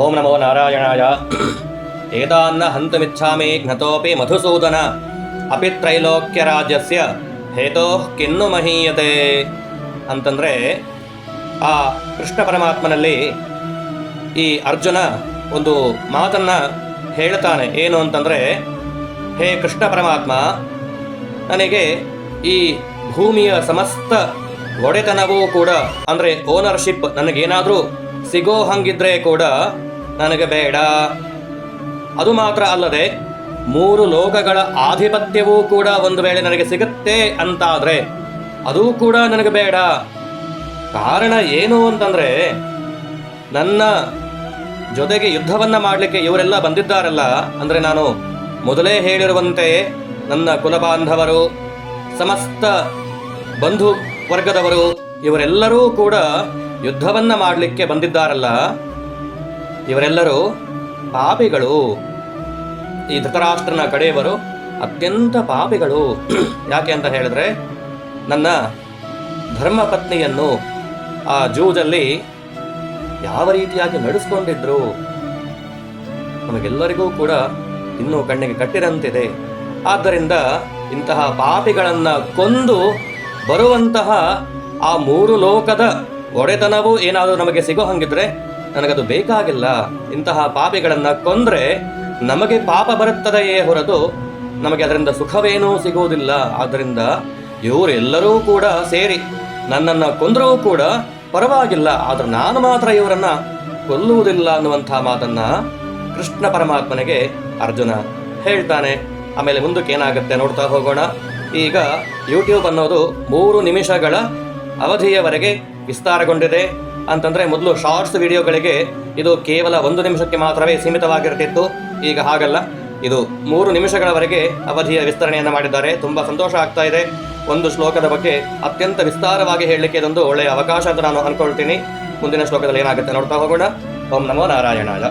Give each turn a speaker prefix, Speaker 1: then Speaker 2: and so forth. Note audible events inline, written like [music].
Speaker 1: ಓಂ ನಮೋ ನಾರಾಯಣಾಯ. ಏತಾನ್ನ ಹಂತಮಿಚ್ಛಾಮಿ ಘ್ನತೋಪಿ ಮಧುಸೂದನ. ಅಪಿ ತ್ರೈಲೋಕ್ಯ ರಾಜ್ಯಸ್ಯ ಹೇತೋ ಕಿನ್ನು ಮಹೀಯತೆ. ಅಂತಂದರೆ, ಆ ಕೃಷ್ಣ ಪರಮಾತ್ಮನಲ್ಲಿ ಈ ಅರ್ಜುನ ಒಂದು ಮಾತನ್ನು ಹೇಳ್ತಾನೆ. ಏನು ಅಂತಂದರೆ, ಹೇ ಕೃಷ್ಣ ಪರಮಾತ್ಮ, ನನಗೆ ಈ ಭೂಮಿಯ ಸಮಸ್ತ ಒಡೆತನವೂ ಕೂಡ, ಅಂದರೆ ಓನರ್ಶಿಪ್ ನನಗೇನಾದರೂ ಸಿಗೋ ಹಂಗಿದ್ರೆ ಕೂಡ ನನಗೆ ಬೇಡ. ಅದು ಮಾತ್ರ ಅಲ್ಲದೆ ಮೂರು ಲೋಕಗಳ ಆಧಿಪತ್ಯವೂ ಕೂಡ ಒಂದು ವೇಳೆ ನನಗೆ ಸಿಗುತ್ತೆ ಅಂತಾದರೆ ಅದೂ ಕೂಡ ನನಗೆ ಬೇಡ. ಕಾರಣ ಏನು ಅಂತಂದರೆ ನನ್ನ ಜೊತೆಗೆ ಯುದ್ಧವನ್ನ ಮಾಡಲಿಕ್ಕೆ ಇವರೆಲ್ಲ ಬಂದಿದ್ದಾರಲ್ಲ, ಅಂದರೆ ನಾನು ಮೊದಲೇ ಹೇಳಿರುವಂತೆ ನನ್ನ ಕುಲಬಾಂಧವರು, ಸಮಸ್ತ ಬಂಧು ವರ್ಗದವರು ಇವರೆಲ್ಲರೂ ಕೂಡ ಯುದ್ಧವನ್ನ ಮಾಡಲಿಕ್ಕೆ ಬಂದಿದ್ದಾರಲ್ಲ ಇವರೆಲ್ಲರೂ ಪಾಪಿಗಳು. ಈ ಧೃತರಾಷ್ಟ್ರನ ಕಡೆಯವರು ಅತ್ಯಂತ ಪಾಪಿಗಳು. [clears throat] ಯಾಕೆ ಅಂತ ಹೇಳಿದ್ರೆ, ನನ್ನ ಧರ್ಮಪತ್ನಿಯನ್ನು ಆ ಜೂಜಲ್ಲಿ ಯಾವ ರೀತಿಯಾಗಿ ನಡೆಸ್ಕೊಂಡಿದ್ರು? ನಮಗೆಲ್ಲರಿಗೂ ಕೂಡ ಇನ್ನೂ ಕಣ್ಣಿಗೆ ಕಟ್ಟಿರಂತಿದೆ. ಆದ್ದರಿಂದ ಇಂತಹ ಪಾಪಿಗಳನ್ನ ಕೊಂದು ಬರುವಂತಹ ಆ ಮೂರು ಲೋಕದ ಒಡೆತನವೂ ಏನಾದರೂ ನಮಗೆ ಸಿಗೋ ಹಂಗಿದ್ರೆ ನನಗದು ಬೇಕಾಗಿಲ್ಲ. ಇಂತಹ ಪಾಪಿಗಳನ್ನು ಕೊಂದ್ರೆ ನಮಗೆ ಪಾಪ ಬರುತ್ತದೆಯೇ ಹೊರತು ನಮಗೆ ಅದರಿಂದ ಸುಖವೇನೂ ಸಿಗುವುದಿಲ್ಲ. ಆದ್ದರಿಂದ ಇವರೆಲ್ಲರೂ ಕೂಡ ಸೇರಿ ನನ್ನನ್ನು ಕೊಂದರೂ ಕೂಡ ಪರವಾಗಿಲ್ಲ. ಆದರೆ ನಾನು ಮಾತ್ರ ಇವರನ್ನ ಕೊಲ್ಲುವುದಿಲ್ಲ ಅನ್ನುವಂಥ ಮಾತನ್ನ ಕೃಷ್ಣ ಪರಮಾತ್ಮನಿಗೆ ಅರ್ಜುನ ಹೇಳ್ತಾನೆ. ಆಮೇಲೆ ಮುಂದಕ್ಕೆ ಏನಾಗುತ್ತೆ ನೋಡ್ತಾ ಹೋಗೋಣ. ಈಗ ಯೂಟ್ಯೂಬ್ ಅನ್ನೋದು ಮೂರು ನಿಮಿಷಗಳ ಅವಧಿಯವರೆಗೆ ವಿಸ್ತಾರಗೊಂಡಿದೆ. ಅಂತಂದ್ರೆ ಮೊದಲು ಶಾರ್ಟ್ಸ್ ವಿಡಿಯೋಗಳಿಗೆ ಇದು ಕೇವಲ ಒಂದು ನಿಮಿಷಕ್ಕೆ ಮಾತ್ರವೇ ಸೀಮಿತವಾಗಿರ್ತಿತ್ತು. ಈಗ ಹಾಗಲ್ಲ. ಇದು ಮೂರು ನಿಮಿಷಗಳವರೆಗೆ ಅವಧಿಯ ವಿಸ್ತರಣೆಯನ್ನು ಮಾಡಿದ್ದಾರೆ. ತುಂಬಾ ಸಂತೋಷ ಆಗ್ತಾ ಇದೆ. ಒಂದು ಶ್ಲೋಕದ ಬಗ್ಗೆ ಅತ್ಯಂತ ವಿಸ್ತಾರವಾಗಿ ಹೇಳಲಿಕ್ಕೆ ಇದೊಂದು ಒಳ್ಳೆಯ ಅವಕಾಶ ಅಂತ ನಾನು ಅನ್ಕೊಳ್ತೀನಿ. ಮುಂದಿನ ಶ್ಲೋಕದಲ್ಲಿ ಏನಾಗುತ್ತೆ ನೋಡ್ತಾ ಹೋಗೋಣ. ಓಂ ನಮೋ ನಾರಾಯಣಾಯ.